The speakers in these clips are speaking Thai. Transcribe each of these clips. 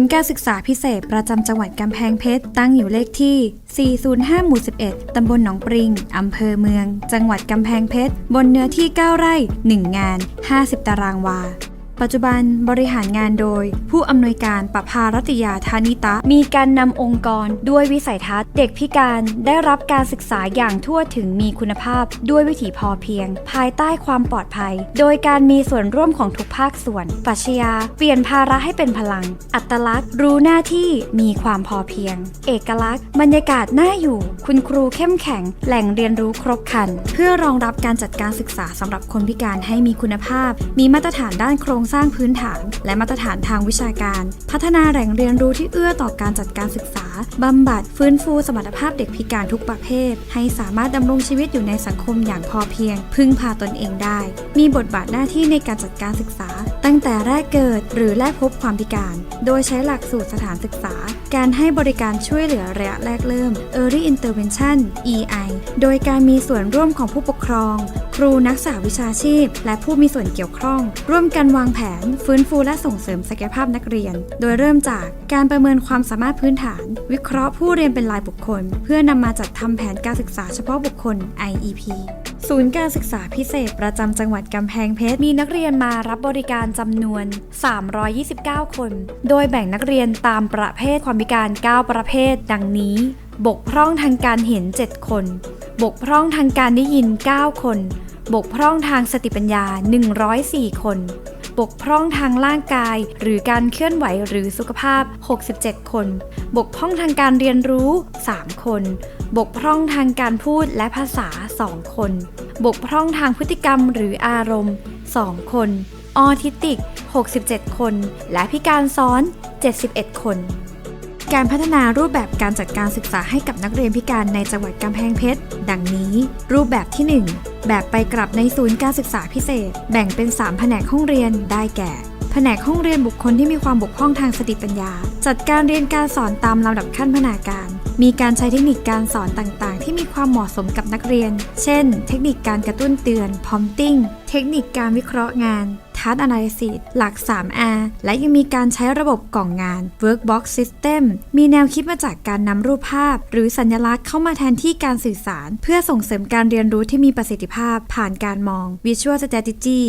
นย์การศึกษาพิเศษประจำจังหวัดกำแพงเพชร ตั้งอยู่เลขที่ 405 หมู่ 11 ตำบลหนองปริง อำเภอเมือง จังหวัดกำแพงเพชร บนเนื้อที่ 9 ไร่ 1 งาน 50 ตารางวา ปัจจุบันบริหารงานโดย ผู้อำนวยการประภารัตยาธานิตะ มีการนำองค์กรด้วยวิสัยทัศน์เด็กพิการได้รับการศึกษาอย่างทั่วถึงมีคุณภาพด้วยวิถีพอเพียง ภายใต้ความปลอดภัย โดยการมีส่วนร่วมของทุกภาคส่วนปรัชญาเปลี่ยนภาระให้เป็นพลัง อัตลักษณ์ รู้หน้าที่มีความพอเพียง เอกลักษณ์ บรรยากาศน่าอยู่ คุณครูเข้มแข็ง แหล่งเรียนรู้ครบครัน เพื่อรองรับการจัดการศึกษาสำหรับคนพิการให้มีคุณภาพ มีมาตรฐานด้านโครงสร้างพื้นฐาน และมาตรฐานทางวิชาการ พัฒนาแหล่งเรียนรู้ที่เอื้อต่อการจัดการศึกษาบำบัดฟื้นฟูสมรรถภาพเด็กพิการทุกประเภท ให้สามารถดำรงชีวิตอยู่ในสังคมอย่างพอเพียง พึ่งพาตนเองได้ มีบทบาทหน้าที่ในการจัดการศึกษา ตั้งแต่แรกเกิดหรือแรกพบความพิการ โดยใช้หลักสูตรสถานศึกษา การให้บริการช่วยเหลือระยะแรกเริ่ม Early Intervention EI โดยการมีส่วนร่วมของผู้ปกครอง ครูนักศึกษาวิชาชีพ และผู้มีส่วนเกี่ยวข้อง ร่วมกันวางแผน ฟื้นฟูและส่งเสริมศักยภาพนักเรียน โดยเริ่มจากการประเมินความสามารถพื้นฐาน วิเคราะห์ผู้เรียนเป็นรายบุคคล เพื่อนำมาจัดทำแผนการศึกษาเฉพาะบุคคล IEP ศูนย์การศึกษาพิเศษประจำจังหวัดกำแพงเพชรมีนักเรียนมารับบริการจำนวน 329 คน โดยแบ่งนักเรียนตามประเภทความพิการ 9 ประเภท ดังนี้ บกพร่องทางการเห็น 7 คน บกพร่องทางการได้ยิน 9 คน บกพร่องทางสติปัญญา 104 คน บกพร่องทางร่างกาย หรือการเคลื่อนไหวหรือสุขภาพ 67 คน บกพร่องทางการเรียนรู้ 3 คน บกพร่องทางการพูดและภาษา 2 คน บกพร่องทางพฤติกรรมหรืออารมณ์ 2 คนออทิสติก 67 คน และพิการซ้อน 71 คน การพัฒนารูปแบบการจัดการศึกษาให้กับนักเรียนพิการในจังหวัดกำแพงเพชร ดังนี้ รูปแบบที่ 1 แบบไปกลับในศูนย์การศึกษาพิเศษ แบ่งเป็น 3 แผนกห้องเรียนได้แก่แผนกห้องเรียนบุคคลที่มีความบกพร่องทางสติปัญญา จัดการเรียนการสอนตามลำดับขั้นพัฒนาการ มีการใช้เทคนิคการสอนต่างๆ ที่มีความเหมาะสมกับนักเรียน เช่น เทคนิคการกระตุ้นเตือน prompting เทคนิคการวิเคราะห์งาน Task Analysis หลัก 3R และยังมีการใช้ระบบกล่องงาน Workbox System มีแนวคิดมาจากการนำรูปภาพ หรือสัญลักษณ์เข้ามาแทนที่การสื่อสาร เพื่อส่งเสริมการเรียนรู้ที่มีประสิทธิภาพผ่านการมอง Visual Strategy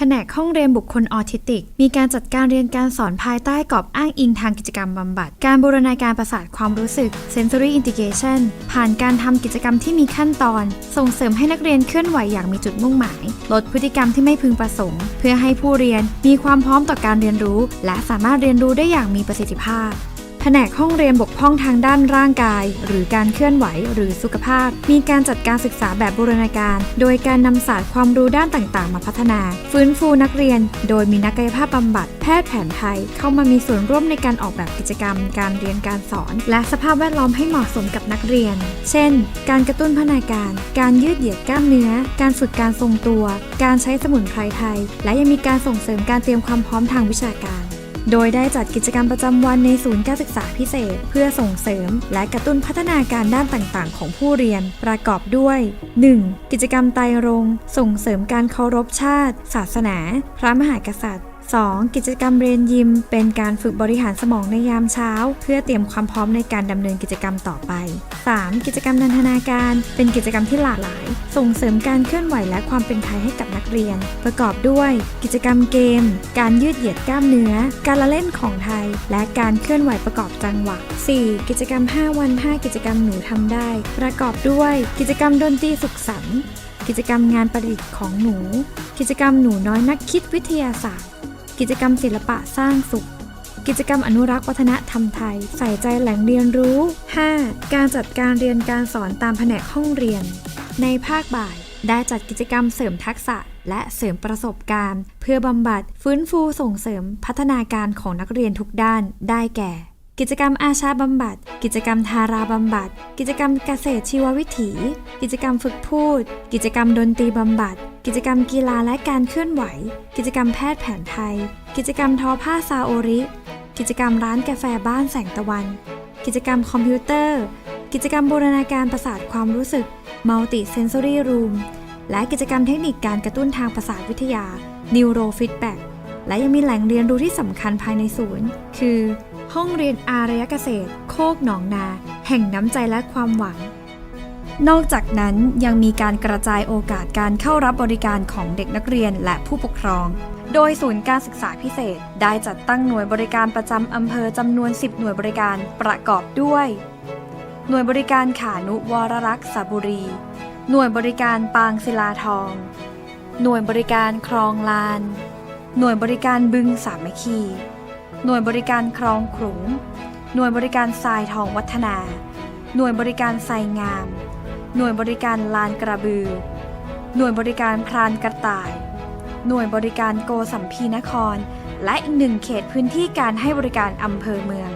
ผนกห้องเรียนบุคคลออทิสติก มีการจัดการเรียนการสอนภายใต้กรอบอ้างอิงทางกิจกรรมบำบัด การบูรณาการประสาทความรู้สึก Sensory Integration ผ่านการทำกิจกรรมที่มีขั้นตอน ส่งเสริมให้นักเรียนเคลื่อนไหวอย่างมีจุดมุ่งหมาย ลดพฤติกรรมที่ไม่พึงประสงค์ เพื่อให้ผู้เรียนมีความพร้อมต่อการเรียนรู้ และสามารถเรียนรู้ได้อย่างมีประสิทธิภาพ แผนกห้องเรียนบกพร่องทางด้านร่างกาย หรือการเคลื่อนไหวหรือสุขภาพ มีการจัดการศึกษาแบบบูรณาการ โดยการนำศาสตร์ความรู้ด้านต่างๆ มาพัฒนา ฟื้นฟูนักเรียน โดยมีนักกายภาพบำบัดแพทย์แผนไทย เข้ามามีส่วนร่วมในการออกแบบกิจกรรม การเรียนการสอน และสภาพแวดล้อมให้เหมาะสมกับนักเรียน เช่น การกระตุ้นพัฒนาการ การยืดเหยียดกล้ามเนื้อ การฝึกการทรงตัว การใช้สมุนไพรไทย และยังมีการส่งเสริมการเตรียมความพร้อมทางวิชาการ โดยได้จัดกิจกรรมประจำวันในศูนย์การศึกษาพิเศษ เพื่อส่งเสริม และกระตุ้นพัฒนาการด้านต่างๆ ของผู้เรียนประกอบด้วย 1. กิจกรรมไตรรง ส่งเสริมการเคารพชาติ ศาสนา พระมหากษัตริย์ 2. กิจกรรมเรียนยิม เป็นการฝึกบริหารสมองในยามเช้า เพื่อเตรียมความพร้อมในการดำเนินกิจกรรมต่อไป 3. กิจกรรมนันทนาการ เป็นกิจกรรมที่หลากหลาย ส่งเสริมการเคลื่อนไหวและความเป็นไทยให้กับนักเรียน ประกอบด้วย กิจกรรมเกม การยืดเหยียดกล้ามเนื้อ การละเล่นของไทย และการเคลื่อนไหวประกอบจังหวะ 4. กิจกรรม 5 วัน 5 กิจกรรมหนูทำได้ ประกอบด้วย กิจกรรมดนตรีสุขสันต์กิจกรรมงานประดิษฐ์ของหนู กิจกรรมหนูน้อยนักคิดวิทยาศาสตร์ กิจกรรมศิลปะสร้างสุข กิจกรรมอนุรักษ์วัฒนธรรมไทย ใส่ใจแหล่งเรียนรู้ 5. การจัดการเรียนการสอนตามแผนกห้องเรียน ในภาคบ่ายได้จัดกิจกรรมเสริมทักษะและเสริมประสบการณ์ เพื่อบำบัดฟื้นฟูส่งเสริมพัฒนาการของนักเรียนทุกด้านได้แก่ กิจกรรมอาชาบำบัด กิจกรรมทาราบำบัด กิจกรรมเกษตรชีววิถี กิจกรรมฝึกพูด กิจกรรมดนตรีบำบัด กิจกรรมกีฬาและการเคลื่อนไหว กิจกรรมแพทย์แผนไทย กิจกรรมทอผ้าซาโอริ กิจกรรมร้านกาแฟบ้านแสงตะวัน กิจกรรมคอมพิวเตอร์ กิจกรรมบูรณาการประสาทความรู้สึก Multi Sensory Room และกิจกรรมเทคนิคการกระตุ้นทางประสาทวิทยา Neurofeedback และยังมีแหล่งเรียนรู้ที่สำคัญภายในศูนย์ คือ ห้องเรียนอารยเกษตร โคกหนองนา แห่งน้ำใจและความหวัง นอกจากนั้นยังมีการกระจายโอกาสการเข้ารับบริการของเด็กนักเรียนและผู้ปกครอง โดยศูนย์การศึกษาพิเศษได้จัดตั้งหน่วยบริการประจำอำเภอจำนวน 10 หน่วยบริการประกอบด้วย หน่วยบริการขานุวรรักษ์สบุรี หน่วยบริการปางศิลาทอง หน่วยบริการคลองลาน หน่วยบริการบึงสามัคคี หน่วยบริการคลองขลุง หน่วยบริการทรายทองวัฒนา หน่วยบริการทรายงาม หน่วยบริการลานกระบือ หน่วยบริการพรานกระต่าย หน่วยบริการโกสัมพีนคร และอีกหนึ่งเขตพื้นที่การให้บริการอำเภอเมือง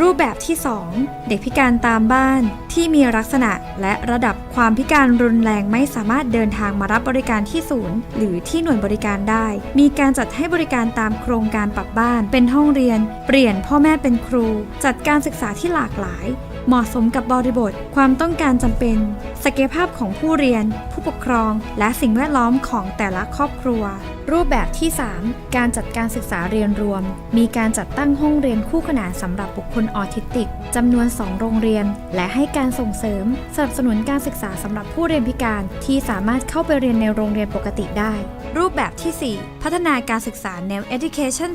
รูปแบบที่ 2 เด็กพิการตามบ้านที่มีลักษณะและระดับความพิการรุนแรงไม่สามารถเดินทางมารับบริการที่ศูนย์ หรือที่หน่วยบริการได้ มีการจัดให้บริการตามโครงการปรับบ้าน เป็นห้องเรียน เปลี่ยนพ่อแม่เป็นครู จัดการศึกษาที่หลากหลาย เหมาะสมกับบริบท ความต้องการจำเป็นศักยภาพของผู้เรียน ผู้ปกครอง และสิ่งแวดล้อมของแต่ละครอบครัว รูปแบบที่ 3 การจัดการศึกษาเรียนรวม มีการจัดตั้งห้องเรียนคู่ขนานสำหรับบุคคลออทิสติกจำนวน 2 โรงเรียน และให้การส่งเสริม สนับสนุนการศึกษาสำหรับผู้เรียนพิการที่สามารถเข้าไปเรียนในโรงเรียนปกติได้ รูปแบบที่ 4 พัฒนาการศึกษาแนว Education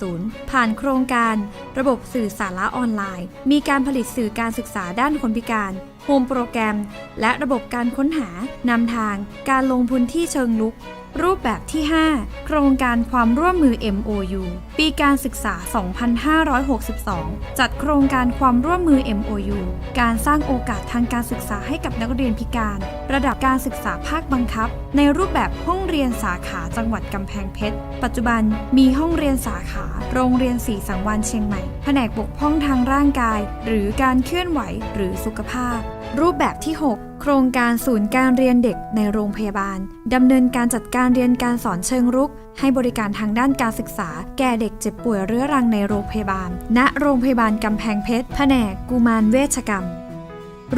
4.0 ผ่านโครงการ ระบบสื่อสาระออนไลน์ มีการผลิตสื่อการศึกษาด้านคนพิการโฮมโปรแกรม และระบบการค้นหานำทาง การลงพื้นที่เชิงลุก รูปแบบที่ 5 โครงการความร่วมมือ MOU ปีการศึกษา 2562 จัดโครงการความร่วมมือ MOU การสร้างโอกาสทางการศึกษาให้กับนักเรียนพิการ ระดับการศึกษาภาคบังคับ ในรูปแบบห้องเรียนสาขาจังหวัดกำแพงเพชร ปัจจุบันมีห้องเรียนสาขา โรงเรียนสีสังวานเชียงใหม่ แผนกบกพร่องทางร่างกาย หรือการเคลื่อนไหวหรือสุขภาพ รูปแบบที่ 6 โครงการศูนย์การเรียนเด็กในโรงพยาบาลดำเนินการจัดการเรียนการสอนเชิงรุก ให้บริการทางด้านการศึกษา แก่เด็กเจ็บป่วยเรื้อรังในโรงพยาบาล ณ โรงพยาบาลกำแพงเพชร แผนกกุมารเวชกรรม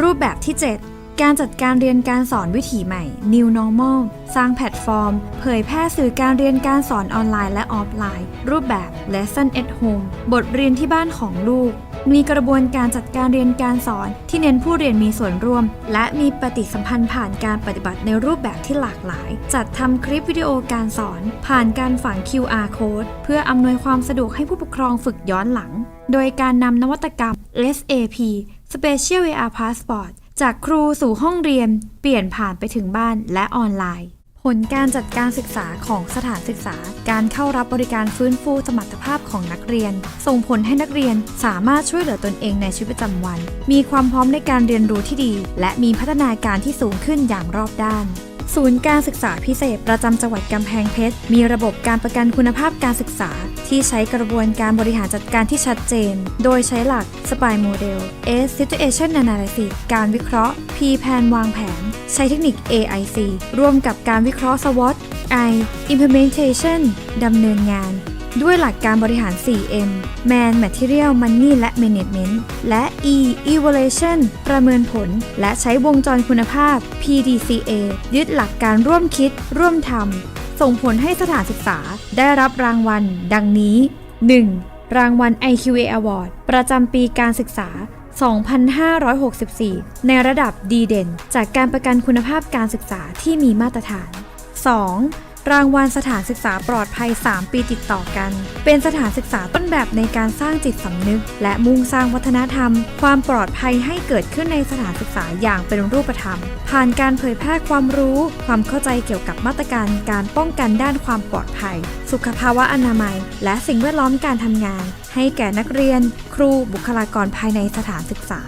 รูปแบบที่ 7การจัดการเรียนการสอนวิถีใหม่ New Normal สร้างแพลตฟอร์ม เผยแพร่สื่อการเรียนการสอนออนไลน์และออฟไลน์ รูปแบบ Lesson at Home บทเรียนที่บ้านของลูก มีกระบวนการจัดการเรียนการสอนที่เน้นผู้เรียนมีส่วนร่วม และมีปฏิสัมพันธ์ผ่านการปฏิบัติในรูปแบบที่หลากหลาย จัดทำคลิปวิดีโอการสอน ผ่านการฝัง QR code เพื่ออำนวยความสะดวกให้ผู้ปกครองฝึกย้อนหลัง โดยการนำนวัตกรรม SAP Special AR Passport จากครูสู่ห้องเรียน เปลี่ยนผ่านไปถึงบ้านและออนไลน์ ลการจัดการศึกษาของสถานศึกษา การเข้ารับบริการฟื้นฟูสมรรถภาพของนักเรียน ส่งผลให้นักเรียนสามารถช่วยเหลือตนเองในชีวิตประจำวัน มีความพร้อมในการเรียนรู้ที่ดี และมีพัฒนาการที่สูงขึ้นอย่างรอบด้าน ศูนย์การศึกษาพิเศษประจำจังหวัดกำแพงเพชร มีระบบการประกันคุณภาพการศึกษา ที่ใช้กระบวนการบริหารจัดการที่ชัดเจน โดยใช้หลัก SPY Model S Situation Analysis การวิเคราะห์ P Plan วางแผน ใช้เทคนิค AIC ร่วมกับการวิเคราะห์ SWOT I Implementation ดำเนินงาน ด้วยหลักการบริหาร 4M Man Material Money และ Management และ E Evaluation ประเมินผล และใช้วงจรคุณภาพ PDCA ยึดหลักการร่วมคิด ร่วมทำ ส่งผลให้สถานศึกษาได้รับรางวัล ดังนี้ 1. รางวัล IQA Award ประจำปีการศึกษา 2564 ในระดับดีเด่น จากการประกันคุณภาพการศึกษาที่มีมาตรฐาน 2. รางวัลสถานศึกษาปลอดภัย 3 ปีติดต่อกัน เป็นสถานศึกษาต้นแบบในการสร้างจิตสำนึก และมุ่งสร้างวัฒนธรรม ความปลอดภัยให้เกิดขึ้นในสถานศึกษาอย่างเป็นรูปธรรม ผ่านการเผยแพร่ความรู้ ความเข้าใจเกี่ยวกับมาตรการการป้องกันด้านความปลอดภัย สุขภาวะอนามัย และสิ่งแวดล้อมการทำงาน ให้แก่นักเรียน ครูบุคลากรภายในสถานศึกษา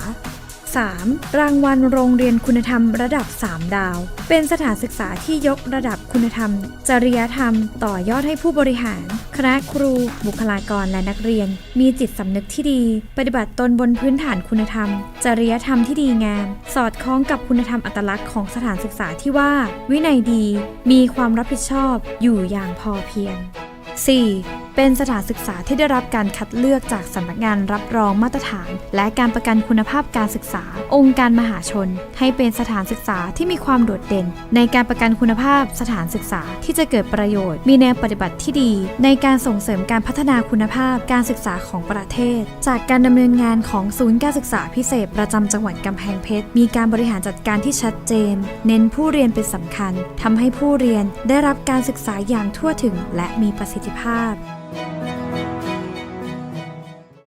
3. รางวัลโรงเรียนคุณธรรมระดับ 3 ดาว เป็นสถานศึกษาที่ยกระดับคุณธรรม จริยธรรม ต่อยอดให้ผู้บริหาร คณะครู บุคลากรและนักเรียน มีจิตสำนึกที่ดี ปฏิบัติตนบนพื้นฐานคุณธรรม จริยธรรมที่ดีงาม สอดคล้องกับคุณธรรมอัตลักษณ์ของสถานศึกษาที่ว่า วินัยดี มีความรับผิดชอบ อยู่อย่างพอเพียง 4. เป็นสถานศึกษาที่ได้รับการคัดเลือกจากสำนักงานรับรองมาตรฐาน และการประกันคุณภาพการศึกษา องค์การมหาชน ให้เป็นสถานศึกษาที่มีความโดดเด่น ในการประกันคุณภาพสถานศึกษาที่จะเกิดประโยชน์ มีแนวปฏิบัติที่ดี ในการส่งเสริมการพัฒนาคุณภาพการศึกษาของประเทศ จากการดำเนินงานของศูนย์การศึกษาพิเศษประจำจังหวัดกำแพงเพชรมีการบริหารจัดการที่ชัดเจน เน้นผู้เรียนเป็นสำคัญทำให้ผู้เรียนได้รับการศึกษาอย่างทั่วถึงและมีประสิทธิภาพ